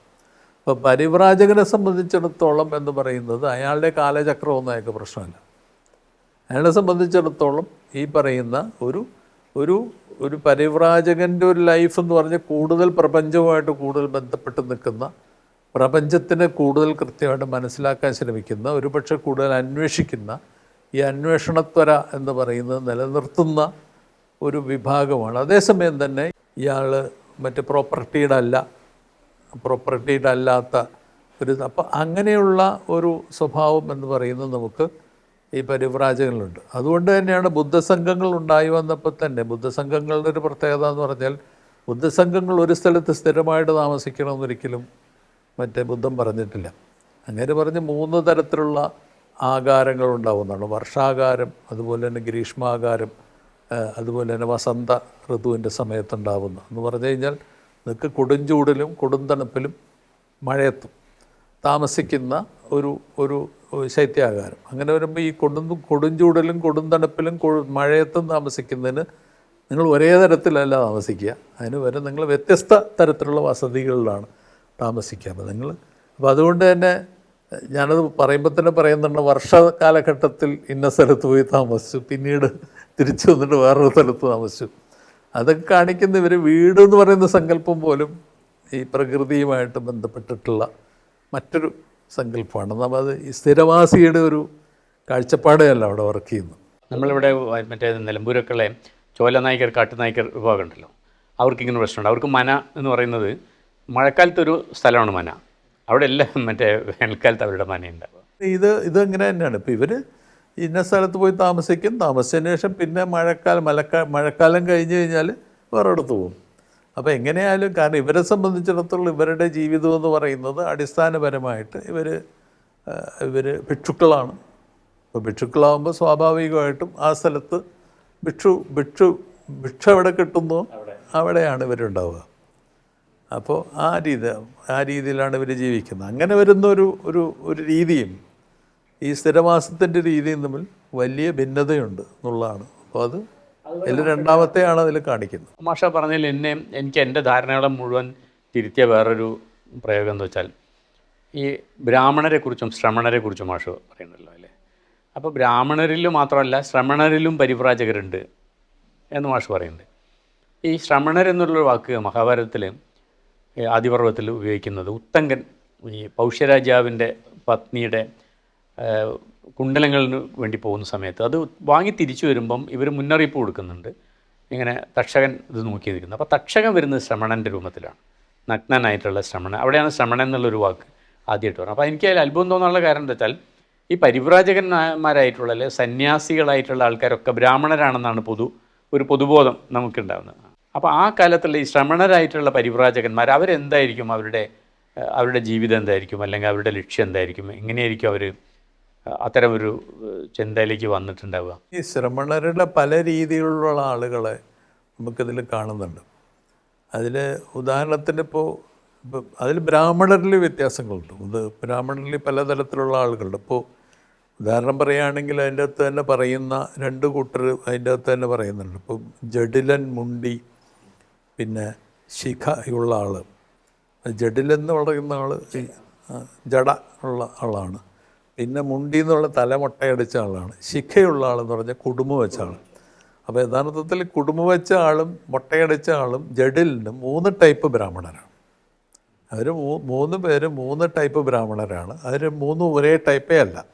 അപ്പോൾ പരിവ്രാജകനെ സംബന്ധിച്ചിടത്തോളം എന്ന് പറയുന്നത് അയാളുടെ കാലചക്രമൊന്നും അയാൾക്ക് പ്രശ്നമല്ല. അയാളെ സംബന്ധിച്ചിടത്തോളം ഈ പറയുന്ന ഒരു ഒരു ഒരു പരിവ്രാജകന്റെ ഒരു ലൈഫ് എന്ന് പറഞ്ഞാൽ കൂടുതൽ പ്രപഞ്ചവുമായിട്ട് കൂടുതൽ ബന്ധപ്പെട്ട് നിൽക്കുന്ന പ്രപഞ്ചത്തിനെ കൂടുതൽ കൃത്യമായിട്ട് മനസ്സിലാക്കാൻ ശ്രമിക്കുന്ന ഒരുപക്ഷെ കൂടുതൽ അന്വേഷിക്കുന്ന ഈ അന്വേഷണത്വര എന്ന് പറയുന്നത് നിലനിർത്തുന്ന ഒരു വിഭാഗമാണ്. അതേസമയം തന്നെ ഇയാൾ മറ്റ് പ്രോപ്പർട്ടിയുടെ അല്ല പ്രോപ്പർട്ടിയുടെ അല്ലാത്ത ഒരു അപ്പം അങ്ങനെയുള്ള ഒരു സ്വഭാവം എന്ന് പറയുന്നത് നമുക്ക് ഈ പരിവ്രാജകങ്ങളുണ്ട് അതുകൊണ്ട് തന്നെയാണ് ബുദ്ധസംഘങ്ങൾ ഉണ്ടായി വന്നപ്പോൾ തന്നെ ബുദ്ധസംഘങ്ങളുടെ ഒരു പ്രത്യേകത എന്ന് പറഞ്ഞാൽ ബുദ്ധസംഘങ്ങൾ ഒരു സ്ഥലത്ത് സ്ഥിരമായിട്ട് താമസിക്കണമെന്നൊരിക്കലും മറ്റേ ബുദ്ധം പറഞ്ഞിട്ടില്ല. അങ്ങനെ പറഞ്ഞ് മൂന്ന് തരത്തിലുള്ള ആകാരങ്ങൾ ഉണ്ടാവുന്നതാണ്. വർഷാകാരം അതുപോലെ തന്നെ ഗ്രീഷ്മാകാരം അതുപോലെ തന്നെ വസന്ത ഋതുവിന്റെ സമയത്തുണ്ടാവുന്ന. എന്ന് പറഞ്ഞു കഴിഞ്ഞാൽ നിങ്ങൾക്ക് കൊടുംചൂടിലും കൊടുംതണുപ്പിലും മഴയത്തും. താമസിക്കുന്ന ഒരു ഒരു ശൈത്യാകാരം. അങ്ങനെ വരുമ്പോൾ ഈ കൊടും കൊടുംചൂടലും കൊടുംതണുപ്പിലും കൊ- മഴയത്തും താമസിക്കുന്നതിന് നിങ്ങൾ ഒരേ തരത്തിലല്ല താമസിക്കുക. അതിന് വരെ നിങ്ങൾ വ്യത്യസ്ത തരത്തിലുള്ള വസതികളിലാണ് താമസിക്കുക. അപ്പോൾ നിങ്ങൾ അപ്പോൾ അതുകൊണ്ട് തന്നെ ഞാനത് പറയുമ്പോൾ തന്നെ പറയുന്നുണ്ട് വർഷ കാലഘട്ടത്തിൽ ഇന്ന സ്ഥലത്ത് പോയി താമസിച്ചു പിന്നീട് തിരിച്ചു വന്നിട്ട് വേറൊരു സ്ഥലത്ത് താമസിച്ചു. അതൊക്കെ കാണിക്കുന്ന ഇവർ വീട് എന്ന് പറയുന്ന സങ്കല്പം പോലും ഈ പ്രകൃതിയുമായിട്ട് ബന്ധപ്പെട്ടിട്ടുള്ള മറ്റൊരു സങ്കല്പമാണ്. നമ്മൾ അത് സ്ഥിരവാസിയുടെ ഒരു കാഴ്ചപ്പാടെയല്ല അവിടെ വർക്ക് ചെയ്യുന്നു നമ്മളിവിടെ മറ്റേ നിലമ്പൂരൊക്കെയുള്ള ചോല നായ്ക്കർ കാട്ടുനായ്ക്കർ വിഭാഗം ഉണ്ടല്ലോ. അവർക്കിങ്ങനെ പ്രശ്നമുണ്ട്. അവർക്ക് മന എന്ന് പറയുന്നത് മഴക്കാലത്തൊരു സ്ഥലമാണ് മന. അവിടെ എല്ലാം മറ്റേ വേനൽക്കാലത്ത് അവരുടെ മനയുണ്ട്. ഇത് ഇതങ്ങനെ തന്നെയാണ്. ഇപ്പോൾ ഇവർ ഇന്ന സ്ഥലത്ത് പോയി താമസിക്കും. താമസിച്ചതിന് ശേഷം പിന്നെ മഴക്കാലം മഴക്കാ മഴക്കാലം കഴിഞ്ഞ് കഴിഞ്ഞാൽ വേറെ അടുത്ത് പോകും. അപ്പോൾ എങ്ങനെയായാലും കാരണം ഇവരെ സംബന്ധിച്ചിടത്തോളം ഇവരുടെ ജീവിതം എന്ന് പറയുന്നത് അടിസ്ഥാനപരമായിട്ട് ഇവർ ഇവർ ഭിക്ഷുക്കളാണ്. അപ്പോൾ ഭിക്ഷുക്കളാകുമ്പോൾ സ്വാഭാവികമായിട്ടും ആ സ്ഥലത്ത് ഭിക്ഷു ഭിക്ഷു ഭിക്ഷ എവിടെ കിട്ടുന്നോ? അവിടെയാണ് ഇവരുണ്ടാവുക. അപ്പോൾ ആ രീതി ആ രീതിയിലാണ് ഇവർ ജീവിക്കുന്നത്. അങ്ങനെ വരുന്ന ഒരു ഒരു ഒരു രീതിയും ഈ സ്ഥിരവാസത്തിന്റെ രീതിയും തമ്മിൽ വലിയ ഭിന്നതയുണ്ട് എന്നുള്ളതാണ്. അപ്പോൾ അത് അതിൽ രണ്ടാമത്തെയാണ് അതിൽ കാണിക്കുന്നത്. മാഷ പറഞ്ഞതിൽ എന്നെ എനിക്ക് എന്റെ ധാരണകളെ മുഴുവൻ തിരുത്തിയ വേറൊരു പ്രയോഗം എന്ന് വെച്ചാൽ ഈ ബ്രാഹ്മണരെക്കുറിച്ചും ശ്രമണരെക്കുറിച്ചും മാഷ പറയുന്നല്ലോ അല്ലേ? അപ്പോൾ ബ്രാഹ്മണരിൽ മാത്രമല്ല ശ്രമണരിലും പരിപ്രാജകരുണ്ട് എന്ന് മാഷ് പറയുന്നുണ്ട്. ഈ ശ്രമണർ എന്നുള്ളൊരു വാക്ക് മഹാഭാരതത്തിൽ ആദിപർവത്തിൽ ഉപയോഗിക്കുന്നത് ഉത്തങ്കൻ ഈ പൗഷ്യരാജാവിന്റെ പത്നിയുടെ കുണ്ടലങ്ങളിന് വേണ്ടി പോകുന്ന സമയത്ത് അത് വാങ്ങി തിരിച്ചു വരുമ്പം ഇവർ മുന്നറിയിപ്പ് കൊടുക്കുന്നുണ്ട്. ഇങ്ങനെ തക്ഷകൻ ഇത് നോക്കി നിൽക്കുന്നത് അപ്പോൾ തക്ഷകൻ വരുന്നത് ശ്രമണന്റെ രൂപത്തിലാണ്. നഗ്നനായിട്ടുള്ള ശ്രമണൻ. അവിടെയാണ് ശ്രമണൻ എന്നുള്ളൊരു വാക്ക് ആദ്യമായിട്ട് പറഞ്ഞത് അപ്പോൾ എനിക്ക് അതിൽ അത്ഭുതം തോന്നാനുള്ള കാരണം എന്താ വെച്ചാൽ ഈ പരിവ്രാജകന്മാരായിട്ടുള്ള അല്ലെ സന്യാസികളായിട്ടുള്ള ആൾക്കാരൊക്കെ ബ്രാഹ്മണരാണെന്നാണ് പൊതു ഒരു പൊതുബോധം നമുക്കുണ്ടാകുന്നത് അപ്പോൾ ആ കാലത്തുള്ള ഈ ശ്രമണരായിട്ടുള്ള പരിവ്രാജകന്മാർ അവരെന്തായിരിക്കും? അവരുടെ അവരുടെ ജീവിതം എന്തായിരിക്കും? അല്ലെങ്കിൽ അവരുടെ ലക്ഷ്യം എന്തായിരിക്കും? എങ്ങനെയായിരിക്കും അവർ അത്തരമൊരു ചിന്തയിലേക്ക് വന്നിട്ടുണ്ടാവുക. ഈ ശ്രമണരുടെ പല രീതിയിലുള്ള ആളുകളെ നമുക്കിതിൽ കാണുന്നുണ്ട്. അതിൽ ഉദാഹരണത്തിന് ഇപ്പോൾ ഇപ്പം അതിൽ ബ്രാഹ്മണരിൽ വ്യത്യാസങ്ങളുണ്ട്. ഇത് ബ്രാഹ്മണരിൽ പലതരത്തിലുള്ള ആളുകളുണ്ട്. ഇപ്പോൾ ഉദാഹരണം പറയുകയാണെങ്കിൽ അതിന്റെ അകത്ത് തന്നെ പറയുന്ന രണ്ട് കൂട്ടർ അതിന്റെ അകത്ത് തന്നെ പറയുന്നുണ്ട്. ഇപ്പം ജഡിലൻ മുണ്ടി പിന്നെ ശിഖ ഉള്ള ആൾ ജഡിലെന്ന് പറയുന്ന ആൾ ജഡ ഉള്ള ആളാണ്. പിന്നെ മുണ്ടി എന്നുള്ള തല മുട്ടയടിച്ച ആളാണ്. ശിഖയുള്ള ആളെന്ന് പറഞ്ഞാൽ കുടുംബം വെച്ച ആൾ അപ്പോൾ യഥാർത്ഥത്തിൽ കുടുംബം വെച്ച ആളും മുട്ടയടിച്ച ആളും ജഡിലിനും മൂന്ന് ടൈപ്പ് ബ്രാഹ്മണരാണ്. അവർ മൂന്ന് പേര് മൂന്ന് ടൈപ്പ് ബ്രാഹ്മണരാണ്. അവർ മൂന്നും ഒരേ ടൈപ്പേ അല്ല.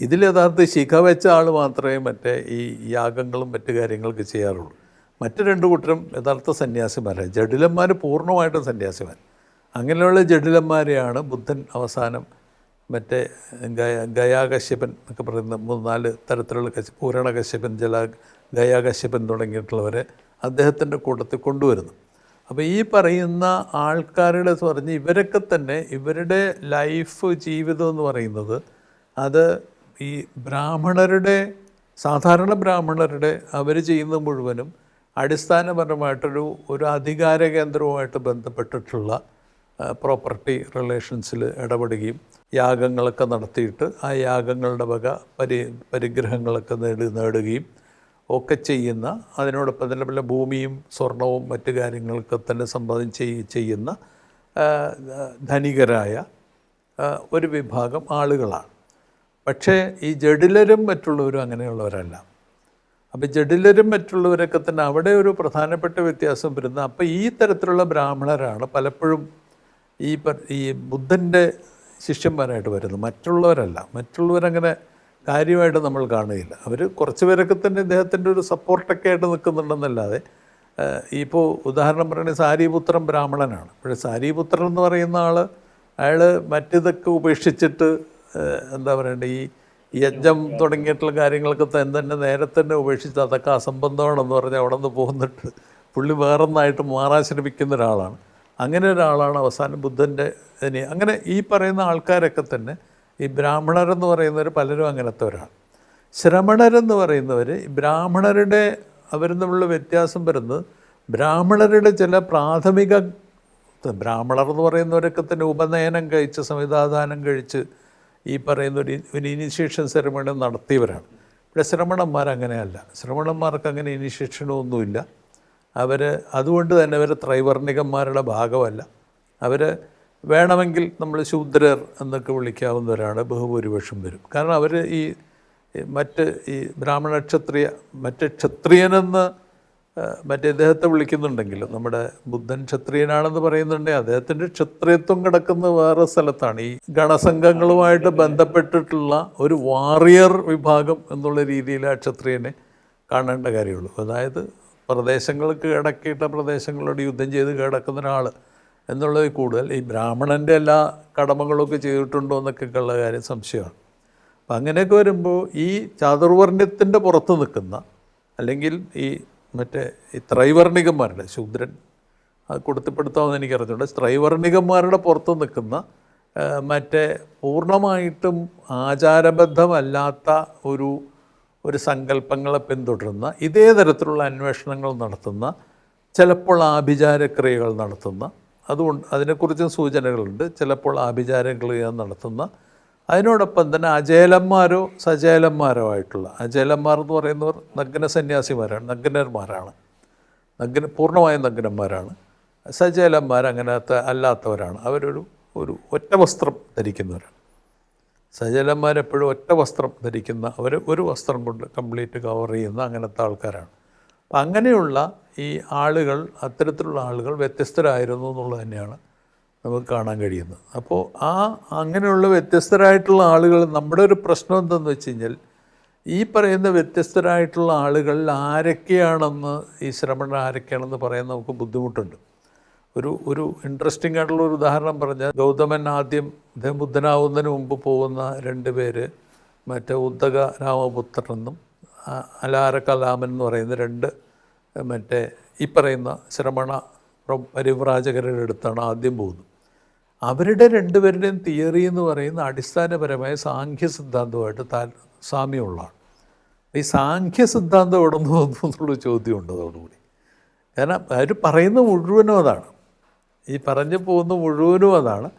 ഇതിൽ യഥാർത്ഥ ശിഖ വെച്ച ആൾ മാത്രമേ മറ്റേ ഈ യാഗങ്ങളും മറ്റു കാര്യങ്ങളൊക്കെ ചെയ്യാറുള്ളൂ. മറ്റു രണ്ട് കൂട്ടരും യഥാർത്ഥ സന്യാസിമാരാണ് ജഡിലന്മാർ പൂർണമായിട്ടും സന്യാസിമാർ അങ്ങനെയുള്ള ജഡിലന്മാരെയാണ് ബുദ്ധൻ അവസാനം മറ്റേ ഗയ ഗയാകശ്യപൻ എന്നൊക്കെ പറയുന്ന മൂന്ന് നാല് തരത്തിലുള്ള കശ്യ പൂരണ കശ്യപൻ ജല ഗയാകശ്യപൻ തുടങ്ങിയിട്ടുള്ളവരെ അദ്ദേഹത്തിന്റെ കൂട്ടത്തിൽ കൊണ്ടുവരുന്നു. അപ്പോൾ ഈ പറയുന്ന ആൾക്കാരുടെ പറഞ്ഞ് ഇവരൊക്കെ തന്നെ ഇവരുടെ ലൈഫ് ജീവിതം എന്ന് പറയുന്നത് അത് ഈ ബ്രാഹ്മണരുടെ സാധാരണ ബ്രാഹ്മണരുടെ അവർ ചെയ്യുന്ന മുഴുവനും അടിസ്ഥാനപരമായിട്ടൊരു ഒരു അധികാര കേന്ദ്രവുമായിട്ട് ബന്ധപ്പെട്ടിട്ടുള്ള പ്രോപ്പർട്ടി റിലേഷൻസിൽ ഇടപെടുകയും യാഗങ്ങളൊക്കെ നടത്തിയിട്ട് ആ യാഗങ്ങളുടെ വക പരി പരിഗ്രഹങ്ങളൊക്കെ നേടി നേടുകയും ഒക്കെ ചെയ്യുന്ന അതിനോടൊപ്പം തന്നെ പല ഭൂമിയും സ്വർണവും മറ്റു കാര്യങ്ങളൊക്കെ തന്നെ സമ്പാദനം ചെയ് ചെയ്യുന്ന ധനികരായ ഒരു വിഭാഗം ആളുകളാണ്. പക്ഷേ ഈ ജഡിലരും മറ്റുള്ളവരും അങ്ങനെയുള്ളവരല്ല. അപ്പോൾ ജഡിലരും മറ്റുള്ളവരൊക്കെ തന്നെ അവിടെ ഒരു പ്രധാനപ്പെട്ട വ്യത്യാസം വരുന്നത് അപ്പോൾ ഈ തരത്തിലുള്ള ബ്രാഹ്മണരാണ് പലപ്പോഴും ഈ ഈ ബുദ്ധന്റെ ശിഷ്യന്മാരായിട്ട് വരുന്നു. മറ്റുള്ളവരല്ല. മറ്റുള്ളവരങ്ങനെ കാര്യമായിട്ട് നമ്മൾ കാണുകയില്ല. അവർ കുറച്ച് പേരൊക്കെ തന്നെ ഇദ്ദേഹത്തിന്റെ ഒരു സപ്പോർട്ടൊക്കെ ആയിട്ട് നിൽക്കുന്നുണ്ടെന്നല്ലാതെ ഇപ്പോൾ ഉദാഹരണം പറയുകയാണെങ്കിൽ സാരിപുത്രൻ ബ്രാഹ്മണനാണ്. പക്ഷേ സാരിപുത്രൻ എന്ന് പറയുന്ന ആൾ അയാൾ മറ്റിതൊക്കെ ഉപേക്ഷിച്ചിട്ട് എന്താ പറയണ്ടേ ഈ യജ്ഞം തുടങ്ങിയിട്ടുള്ള കാര്യങ്ങളൊക്കെ തന്നെ നേരെ തന്നെ ഉപേക്ഷിച്ച് അതൊക്കെ അസംബന്ധമാണെന്ന് പറഞ്ഞ് അവിടെ നിന്ന് പോകുന്നിട്ട് പുള്ളി വേറൊന്നായിട്ട് മാറാൻ ശ്രമിക്കുന്ന ഒരാളാണ്. അങ്ങനെ ഒരാളാണ് അവസാനം ബുദ്ധന്റെ ഇനി. അങ്ങനെ ഈ പറയുന്ന ആൾക്കാരൊക്കെ തന്നെ ഈ ബ്രാഹ്മണരെന്ന് പറയുന്നവർ പലരും അങ്ങനത്തെ ഒരാൾ ശ്രമണരെന്ന് പറയുന്നവർ ബ്രാഹ്മണരുടെ അവരും തമ്മിലുള്ള വ്യത്യാസം വരുന്നത് ബ്രാഹ്മണരുടെ ചില പ്രാഥമിക ബ്രാഹ്മണർ എന്ന് പറയുന്നവരൊക്കെ തന്നെ ഉപനയനം കഴിച്ച് സംവിധാദാനം കഴിച്ച് ഈ പറയുന്ന ഒരു ഒരു ഇനിഷ്യേഷൻ സെറമണി നടത്തിയവരാണ്. ഇവിടെ ശ്രമണന്മാർ അങ്ങനെയല്ല ശ്രമണന്മാർക്ക് അങ്ങനെ ഇനിഷ്യേഷനൊന്നുമില്ല അവർ അതുകൊണ്ട് തന്നെ അവർ ത്രൈവർണികന്മാരുടെ ഭാഗമല്ല. അവർ വേണമെങ്കിൽ നമ്മൾ ശൂദ്രർ എന്നൊക്കെ വിളിക്കാവുന്നവരാണ് ബഹുഭൂരിപക്ഷം വരും കാരണം അവർ ഈ മറ്റ് ഈ ബ്രാഹ്മണ ക്ഷത്രിയ മറ്റ് ക്ഷത്രിയനെന്ന് മറ്റേ ഇദ്ദേഹത്തെ വിളിക്കുന്നുണ്ടെങ്കിലും നമ്മുടെ ബുദ്ധൻ ക്ഷത്രിയനാണെന്ന് പറയുന്നുണ്ടെങ്കിൽ അദ്ദേഹത്തിന്റെ ക്ഷത്രിയത്വം കിടക്കുന്ന വേറെ സ്ഥലത്താണ്. ഈ ഗണസംഘങ്ങളുമായിട്ട് ബന്ധപ്പെട്ടിട്ടുള്ള ഒരു വാറിയർ വിഭാഗം എന്നുള്ള രീതിയിൽ ആ ക്ഷത്രിയനെ കാണേണ്ട കാര്യമുള്ളൂ. അതായത് പ്രദേശങ്ങൾ കീഴടക്കിയിട്ട പ്രദേശങ്ങളോട് യുദ്ധം ചെയ്ത് കീഴടക്കുന്ന ഒരാൾ എന്നുള്ളത് കൂടുതൽ. ഈ ബ്രാഹ്മണന്റെ എല്ലാ കടമകളൊക്കെ ചെയ്തിട്ടുണ്ടോ എന്നൊക്കെ ഉള്ള കാര്യം സംശയമാണ്. അപ്പം അങ്ങനെയൊക്കെ വരുമ്പോൾ ഈ ചാതുർവർണ്യത്തിന്റെ പുറത്ത് നിൽക്കുന്ന അല്ലെങ്കിൽ ഈ മറ്റേ ഈ ത്രൈവർണികന്മാരുടെ ശൂദ്രൻ അത് കൊടുത്തിപ്പെടുത്താമെന്ന് എനിക്ക് അറിഞ്ഞുകൊണ്ട് ത്രൈവർണികന്മാരുടെ പുറത്ത് നിൽക്കുന്ന മറ്റേ പൂർണമായിട്ടും ആചാരബദ്ധമല്ലാത്ത ഒരു ഒരു സങ്കല്പങ്ങളെ പിന്തുടരുന്ന ഇതേ തരത്തിലുള്ള അന്വേഷണങ്ങൾ നടത്തുന്ന ചിലപ്പോൾ ആഭിചാരക്രിയകൾ നടത്തുന്ന അതുകൊണ്ട് അതിനെക്കുറിച്ചും സൂചനകളുണ്ട്. ചിലപ്പോൾ ആഭിചാരക്രിയ നടത്തുന്ന അതിനോടൊപ്പം തന്നെ അജേലന്മാരോ സജേലന്മാരോ ആയിട്ടുള്ള അജേലന്മാർ എന്ന് പറയുന്നവർ നഗ്ന സന്യാസിമാരാണ് നഗ്നന്മാരാണ്. നഗ്ന പൂർണമായും നഗ്നന്മാരാണ്. സജേലന്മാർ അങ്ങനത്തെ അല്ലാത്തവരാണ്. അവരൊരു ഒരു ഒറ്റ വസ്ത്രം ധരിക്കുന്നവരാണ്. സജലന്മാരെപ്പോഴും ഒറ്റ വസ്ത്രം ധരിക്കുന്ന അവർ ഒരു വസ്ത്രം കൊണ്ട് കംപ്ലീറ്റ് കവർ ചെയ്യുന്ന അങ്ങനത്തെ ആൾക്കാരാണ്. അപ്പം അങ്ങനെയുള്ള ഈ ആളുകൾ അത്തരത്തിലുള്ള ആളുകൾ വ്യത്യസ്തരായിരുന്നു എന്നുള്ളത് തന്നെയാണ് നമുക്ക് കാണാൻ കഴിയുന്നത്. അപ്പോൾ ആ അങ്ങനെയുള്ള വ്യത്യസ്തരായിട്ടുള്ള ആളുകൾ നമ്മുടെ ഒരു പ്രശ്നം എന്തെന്ന് വെച്ച് കഴിഞ്ഞാൽ ഈ പറയുന്ന വ്യത്യസ്തരായിട്ടുള്ള ആളുകൾ ആരൊക്കെയാണെന്ന് ഈ ശ്രമണ ആരൊക്കെയാണെന്ന് പറയാൻ നമുക്ക് ബുദ്ധിമുട്ടുണ്ട്. ഒരു ഒരു ഇൻട്രസ്റ്റിംഗ് ആയിട്ടുള്ള ഒരു ഉദാഹരണം പറഞ്ഞാൽ ഗൗതമൻ ആദ്യം അദ്ദേഹം ബുദ്ധനാവുന്നതിന് മുമ്പ് പോകുന്ന രണ്ട് പേര് മറ്റേ ഉദ്ദക രാമപുത്രനെന്നും അലാര കലാമൻ എന്ന് പറയുന്ന രണ്ട് മറ്റേ ഈ പറയുന്ന ശ്രമണ പ്ര- പരിവ്രാജകരുടെ അടുത്താണ് ആദ്യം പോകുന്നത്. അവരുടെ രണ്ടുപേരുടെയും തിയറി എന്ന് പറയുന്ന അടിസ്ഥാനപരമായ സാഖ്യ സിദ്ധാന്തമായിട്ട് താൽ സാമ്യമുള്ളതാണ്. ഈ സാഖ്യ സിദ്ധാന്തം എവിടെ നിന്ന് എന്നുള്ള ചോദ്യമുണ്ട് അതോടുകൂടി. കാരണം അവർ പറയുന്ന മുഴുവനും അതാണ്. ഈ പറഞ്ഞു പോകുന്ന മുഴുവനും അതാണ്.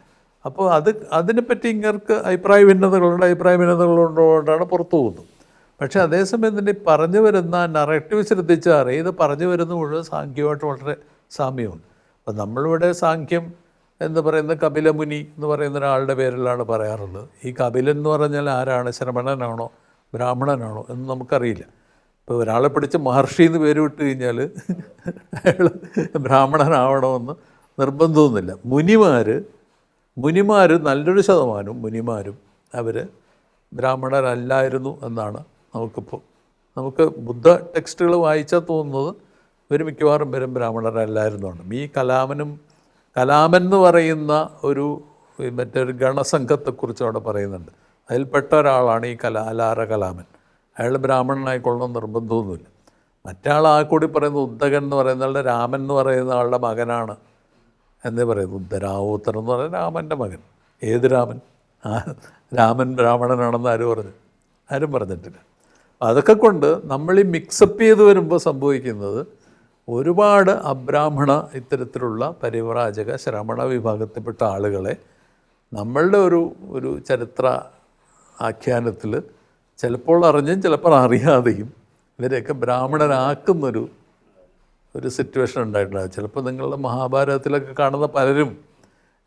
അപ്പോൾ അത് അതിനെപ്പറ്റി ഇങ്ങർക്ക് അഭിപ്രായ ഭിന്നതകളുണ്ട് അഭിപ്രായ ഭിന്നതകളുള്ളതുകൊണ്ടാണ് പുറത്തു പോകുന്നത്. പക്ഷേ അതേസമയം തന്നെ പറഞ്ഞു വരുന്ന നറേറ്റീവ് ശ്രദ്ധിച്ചാൽ ഇത് പറഞ്ഞു വരുന്ന മുഴുവൻ സാഖ്യമായിട്ട് വളരെ സാമ്യമുണ്ട്. അപ്പം നമ്മളിവിടെ സാഖ്യം എന്ന് പറയുന്ന കപിലമുനി എന്ന് പറയുന്ന ഒരാളുടെ പേരിലാണ് പറയാറുള്ളത്. ഈ കപിലൻ എന്ന് പറഞ്ഞാൽ ആരാണ്? ശ്രമണനാണോ ബ്രാഹ്മണനാണോ? എന്ന് നമുക്കറിയില്ല. ഇപ്പോൾ ഒരാളെ പിടിച്ച് മഹർഷി എന്ന് പേര് വിട്ട് കഴിഞ്ഞാൽ അയാൾ ബ്രാഹ്മണനാവണമെന്ന് നിർബന്ധമൊന്നുമില്ല. മുനിമാർ മുനിമാർ നല്ലൊരു ശതമാനം മുനിമാരും അവർ ബ്രാഹ്മണരല്ലായിരുന്നു എന്നാണ് നമുക്കിപ്പോൾ. നമുക്ക് ബുദ്ധ ടെക്സ്റ്റുകൾ വായിച്ചാൽ തോന്നുന്നത് ഇവർ മിക്കവാറും പേരും ബ്രാഹ്മണരല്ലായിരുന്നുണ്ട് ഈ കലാമനും കലാമൻ എന്ന് പറയുന്ന ഒരു മറ്റൊരു ഗണസംഘത്തെക്കുറിച്ച് അവിടെ പറയുന്നുണ്ട്. അതിൽപ്പെട്ട ഒരാളാണ് ഈ കലാ അലാര കലാമൻ. അയാൾ ബ്രാഹ്മണനായിക്കൊള്ളണം നിർബന്ധമൊന്നുമില്ല. മറ്റാൾ ആ കൂടി പറയുന്ന ഉദ്ദകൻ എന്ന് പറയുന്ന ആളുടെ രാമൻ എന്ന് പറയുന്ന ആളുടെ മകനാണ്. എന്നേ പറയുന്നു ഉദ്ധരാവൂത്തൻ എന്ന് പറഞ്ഞാൽ രാമന്റെ മകൻ. ഏത് രാമൻ? ആ രാമൻ ബ്രാഹ്മണനാണെന്ന് ആരും പറഞ്ഞു? ആരും പറഞ്ഞിട്ടില്ല. അതൊക്കെ കൊണ്ട് നമ്മൾ ഈ മിക്സപ്പ് ചെയ്ത് വരുമ്പോൾ സംഭവിക്കുന്നത് ഒരുപാട് അബ്രാഹ്മണ ഇത്തരത്തിലുള്ള പരിവ്രാജക ശ്രമണ വിഭാഗത്തിൽപ്പെട്ട ആളുകളെ നമ്മളുടെ ഒരു ഒരു ചരിത്ര ആഖ്യാനത്തിൽ ചിലപ്പോൾ അറിഞ്ഞും ചിലപ്പോൾ അറിയാതെയും ഇവരെയൊക്കെ ബ്രാഹ്മണനാക്കുന്നൊരു ഒരു സിറ്റുവേഷൻ ഉണ്ടായിട്ടുണ്ട്. ചിലപ്പോൾ നിങ്ങളുടെ മഹാഭാരതത്തിലൊക്കെ കാണുന്ന പലരും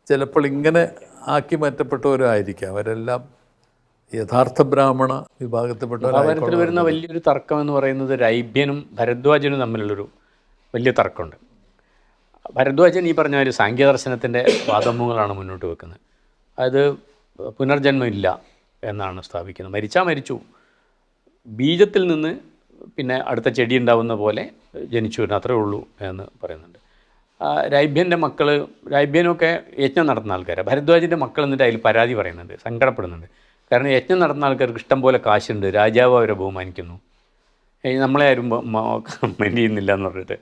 ചിലപ്പോൾ ഇങ്ങനെ ആക്കി മാറ്റപ്പെട്ടവരായിരിക്കാം. അവരെല്ലാം യഥാർത്ഥ ബ്രാഹ്മണ വിഭാഗത്തിൽപ്പെട്ടവരായിരിക്കും മഹാഭാരതത്തിൽ വരുന്ന വലിയൊരു തർക്കം എന്ന് പറയുന്നത് രൈബ്യനും ഭരദ്വാജനും തമ്മിലുള്ളൊരു വലിയ തർക്കമുണ്ട്. ഭരദ്വാജൻ ഈ പറഞ്ഞ ഒരു സാഖ്യദർശനത്തിന്റെ വാദമുകളാണ് മുന്നോട്ട് വെക്കുന്നത്. അത് പുനർജന്മം ഇല്ല എന്നാണ് സ്ഥാപിക്കുന്നത്. മരിച്ചാൽ മരിച്ചു. ബീജത്തിൽ നിന്ന് പിന്നെ അടുത്ത ചെടി ഉണ്ടാവുന്ന പോലെ ജനിച്ചു വരുന്നത് അത്രേ ഉള്ളൂ എന്ന് പറയുന്നുണ്ട്. രാബ്യന്റെ മക്കൾ രാബ്യനൊക്കെ യജ്ഞം നടത്തുന്ന ആൾക്കാരാണ് ഭരദ്വാജിന്റെ മക്കൾ എന്നിട്ട് അതിൽ പരാതി പറയുന്നുണ്ട് സങ്കടപ്പെടുന്നുണ്ട്. കാരണം യജ്ഞം നടത്തുന്ന ആൾക്കാർക്ക് ഇഷ്ടം പോലെ കാശുണ്ട് രാജാവ് അവരെ ബഹുമാനിക്കുന്നു. നമ്മളെ ആരും കമന്റ് ചെയ്യുന്നില്ല എന്ന് പറഞ്ഞിട്ട്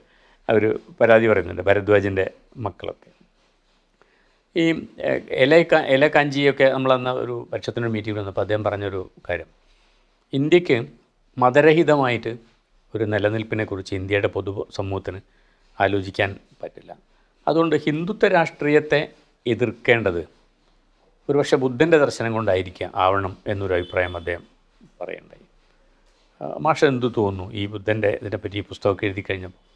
അവർ പരാതി പറയുന്നുണ്ട് ഭരദ്വാജിന്റെ മക്കളൊക്കെ. ഈ എല എല കാഞ്ചിയൊക്കെ നമ്മളന്ന് ഒരു പക്ഷത്തിനൊരു മീറ്റിംഗ് വന്നപ്പോൾ അദ്ദേഹം പറഞ്ഞൊരു കാര്യം. ഇന്ത്യയ്ക്ക് മതരഹിതമായിട്ട് ഒരു നിലനിൽപ്പിനെക്കുറിച്ച് ഇന്ത്യയുടെ പൊതു സമൂഹത്തിന് ആലോചിക്കാൻ പറ്റില്ല. അതുകൊണ്ട് ഹിന്ദുത്വ രാഷ്ട്രീയത്തെ എതിർക്കേണ്ടത് ഒരുപക്ഷെ ബുദ്ധന്റെ ദർശനം കൊണ്ടായിരിക്കാം ആവണം എന്നൊരു അഭിപ്രായം അദ്ദേഹം പറയണ്ടായി. മാഷ എന്തു തോന്നുന്നു? ഈ ബുദ്ധന്റെ ഇതിനെപ്പറ്റി ഈ പുസ്തകമൊക്കെ എഴുതി കഴിഞ്ഞപ്പോൾ